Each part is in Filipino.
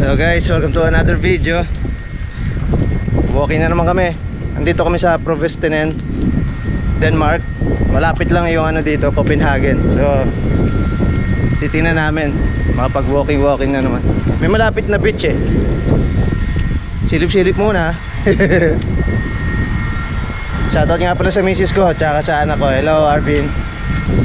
Hello guys, welcome to another video. Walking na naman kami. Andito kami sa Provestinen Denmark. Malapit lang yung ano dito, Copenhagen. So Titingnan namin. Makapag walking walking na naman. May malapit na beach eh. Silip-silip muna. Shoutout nga pala sa misis ko Tsaka sa anak ko. Hello Arvin.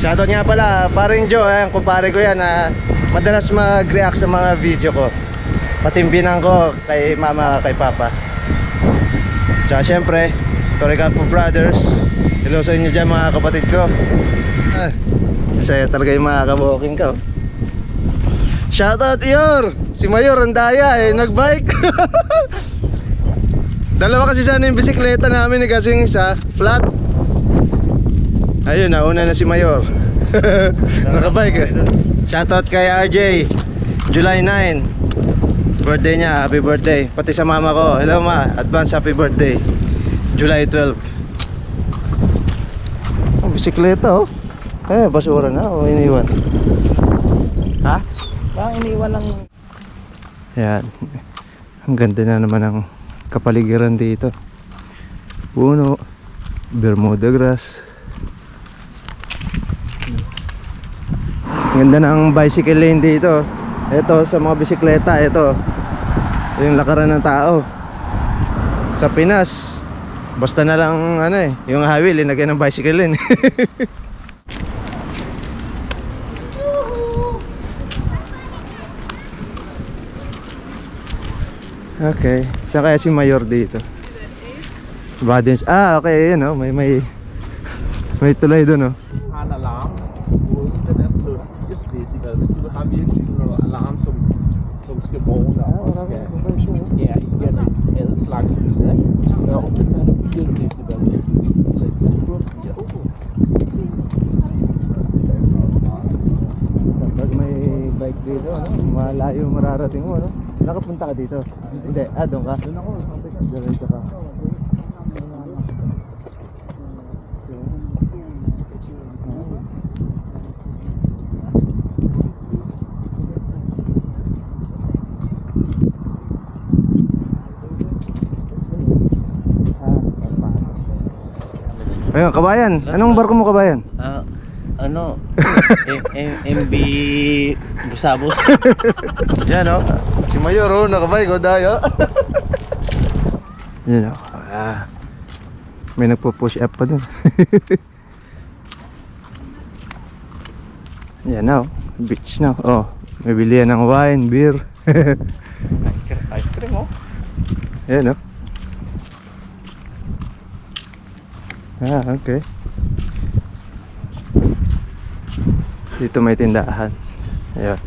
Shoutout nga pala Paring Joe eh, Kumpare ko yan na Madalas mag-react sa mga video ko Patimbinan ko kay mama kay papa. Tsaka syempre Toricampo Brothers. Hello sa inyo dyan mga kapatid ko. Ah, Saya talaga yung mga kabuking ko. Shoutout Ior! Si Mayor ang daya eh Nagbike. Dalawa kasi sana yung bisikleta namin eh, Kasi yung isa flat. Ayun nauna na si Mayor. Nakabike eh. Shoutout kay RJ July 9 Birthday niya, happy birthday. Pati sa mama ko, hello ma, advance happy birthday. July 12 Oh, bisikleta oh. Eh, basura na o iniwan. Ha? Parang iniwan lang. Yan Ang ganda na naman ng kapaligiran dito. Puno. Bermuda grass. Ang ganda ng bicycle lane dito Ito sa mga bisikleta Ito Yung lakaran ng tao Sa Pinas Basta na lang ano eh Yung highway linagyan ng bicycle lane Okay. Saan kaya si Mayor dito? Badens. Ah, okay. Yan oh. May may may tulay doon oh. 80 decibel. Hvis du har virkelig sådan noget alarm, som, som skal vågne og skal skære igennem alle slags lyde, ikke? så er det 4 decibel. Pag may bike dito, ano, malayo mararating mo, ano? Nakapunta ka dito? Hindi. Ah, doon ka? Doon ako. Diretso ka. Ayun, kabayan. Anong barko mo, kabayan? Ah, ano? M- M- MB Busabos. Yan oh. Si Mayor oh, nakabike oh, dayo. Yan oh. Ah. May nagpo-push up pa dun. Yan na oh. Beach na. Oh. May bilihan ng wine, beer. Ice cream oh. Yan oh. Ah, okay. Dito may tindahan. Ayun.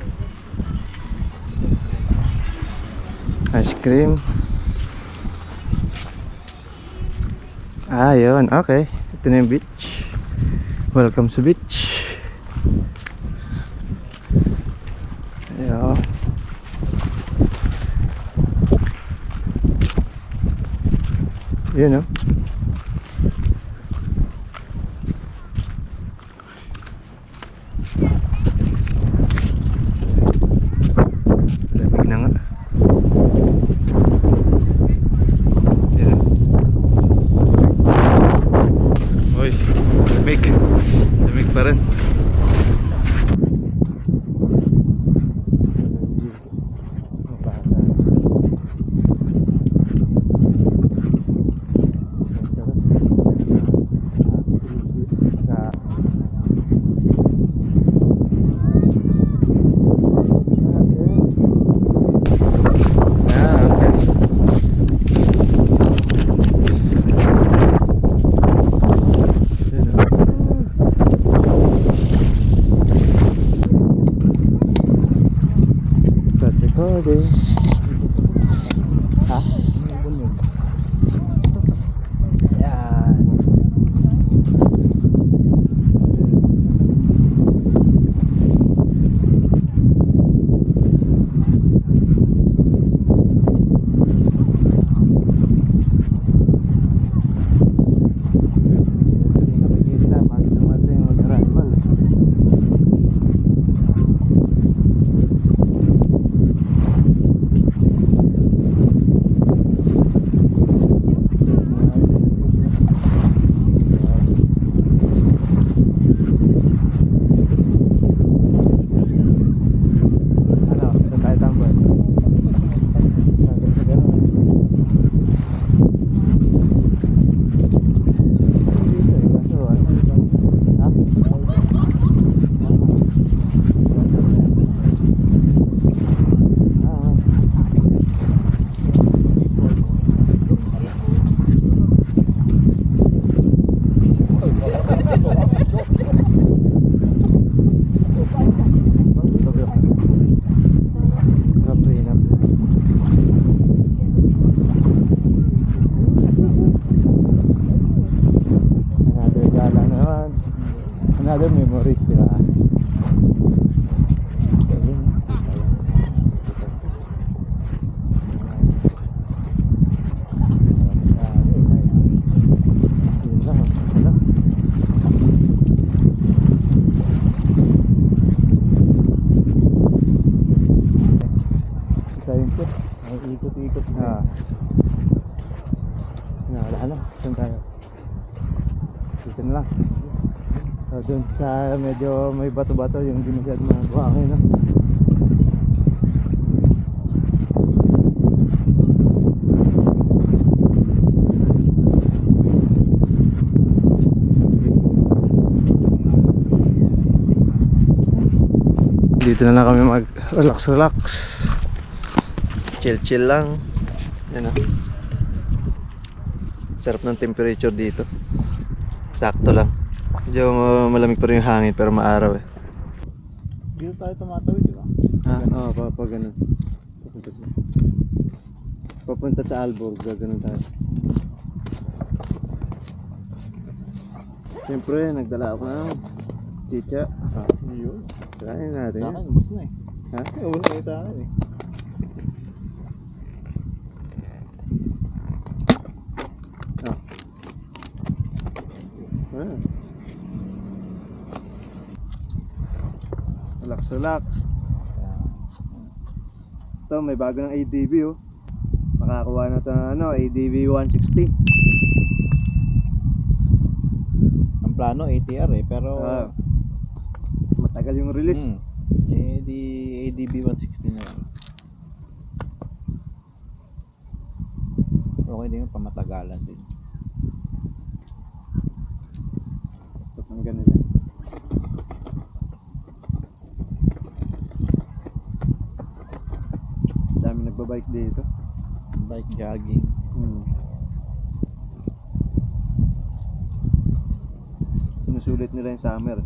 Ice cream. Ah, yun. Okay. Ito na yung beach. Welcome sa beach. Ayun. Yun, oh. fiyatları restaurant. Another memories, di ba? ikot-ikot na. Na, wala na. Saan tayo? Dito na lang. So, dun sa medyo may bato-bato yung hindi masyadong mga buhangin, no? Dito na lang kami mag relax relax. Chill chill lang. Yan ah. Sarap ng temperature dito. Sakto lang. Medyo uh, malamig pa rin yung hangin pero maaraw eh. Dito tayo tumatawid, di ba? Ha? Oo, oh, pa, pa ganun. Papunta sa, papunta sa Alborg, gaganon tayo. Siyempre, nagdala ako ng chicha. Ah, Yun. kain natin. Sa akin, ubos na eh. Ha? Ubos na yun sa akin eh. Relax, relax. Ito, may bago ng ADV oh. Makakuha na ito ng ano, ADV 160. Ang plano, ATR eh, pero... Ah. Matagal yung release. Hmm. Eh, di ADB 160 na lang. Okay din yung pamatagalan din. Ito pang ganun yan. Dami nagbabike dito. Bike jogging. Hmm. Sinusulit nila yung summer.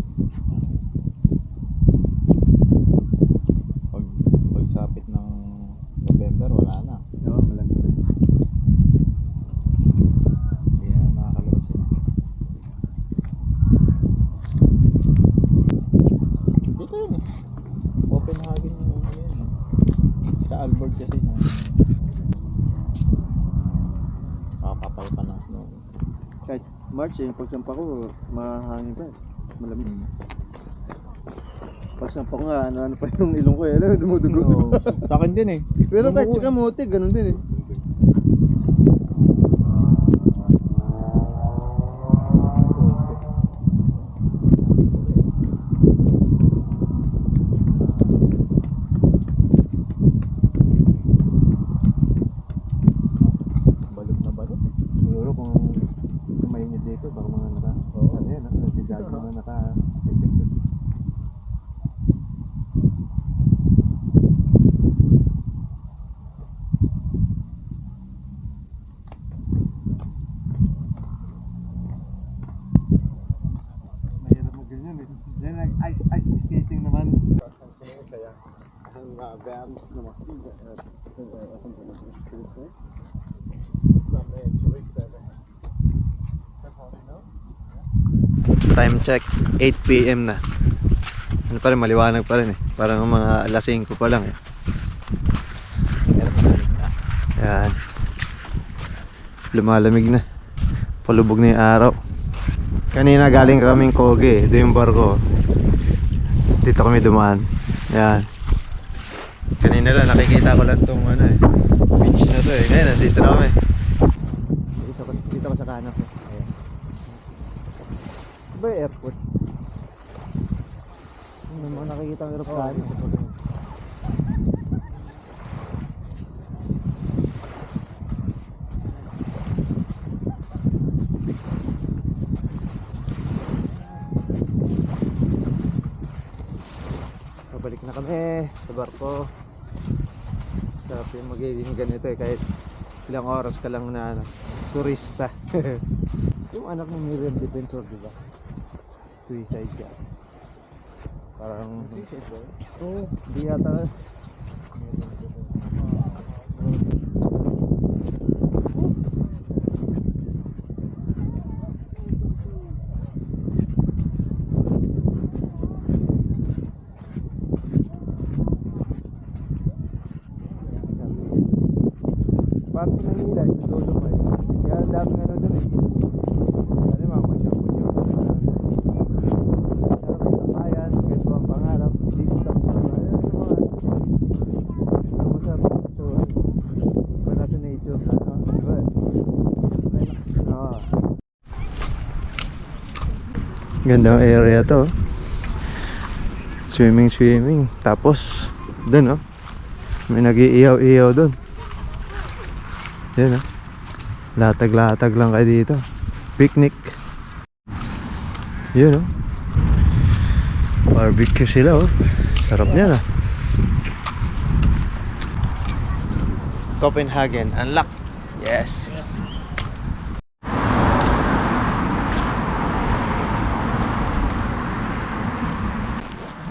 Pag, pagsapit ng November, wala na. Oo, malamig na. Hindi na makakalabas yun. Dito yun eh. Copenhagen yung ano yun. eh. Sa Albert kasi na. Makakapal pa ng snow. Kahit March, eh, yung pagsampa ko, mahangin pa. eh. Malamig. Hmm. Pagsampa ko nga, ano, ano pa yung ilong ko eh. Ano, dumudugo. Oo. Sa akin din eh. Pero kahit sa kamote, ganun din eh. Balot na balot eh. Siguro kung, kung mainit dito, baka mga naka, ano yan, ano, nagja-jog mga naka, Mahirap mag-ganyan eh. Nag-ice ice skating naman. Kaya, ang uh, Vans naman. Time check, 8pm na. Ano pa rin, maliwanag pa rin eh. Parang mga alas 5 pa lang eh. Yan. Lumalamig na. Palubog na yung araw. Kanina galing kaming Koge, ito yung barko. Dito kami dumaan. Yan. Kanina lang nakikita ko lang tong ano eh. Beach na to eh. Ngayon nandito na kami. Dito ko, dito ko sa kanan ko. Ayan. Ba yung airport? Ano mga nakikita ang aeroplano? Pabalik na kami sa barko. Sarap yung magiging ganito eh kahit ilang oras ka lang na ano, turista. yung anak ni Miriam Defensor, di ba? Suicide siya. Parang... Suicide ba? Oo, di yata. parang pinanila yung lolo ko eh. Kaya ang daming ano dun eh. Ano mga masyong po yung Sarap ang sakayan, ganito ang pangarap, dito sa pangarap. Ano yung mga ano sa so, iba na sa nature na no? Iba. Oo. Gandang area to. Swimming, swimming. Tapos, dun oh. May nag-iiyaw-iyaw dun. Yan oh. Latag-latag lang kayo dito. Picnic. Yun oh. Barbecue sila oh. Sarap niyan ah. Copenhagen, unlock. Yes.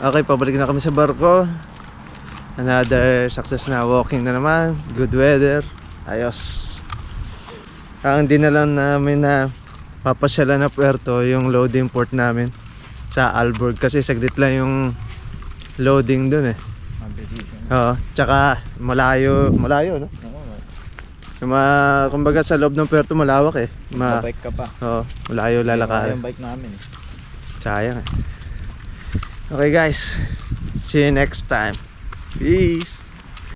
Okay, pabalik na kami sa barko. Another success na walking na naman. Good weather. Ayos. Ang dinala namin na papasyalan na puerto yung loading port namin sa Alborg kasi saglit lang yung loading dun eh. Mabilis. Oo, tsaka malayo, malayo no? Oo, mga, kumbaga sa loob ng puerto malawak eh. Ma, bike ka pa. oo, malayo lalakarin. Yung bike namin. eh. Sayang eh. Okay guys, see you next time. Peace.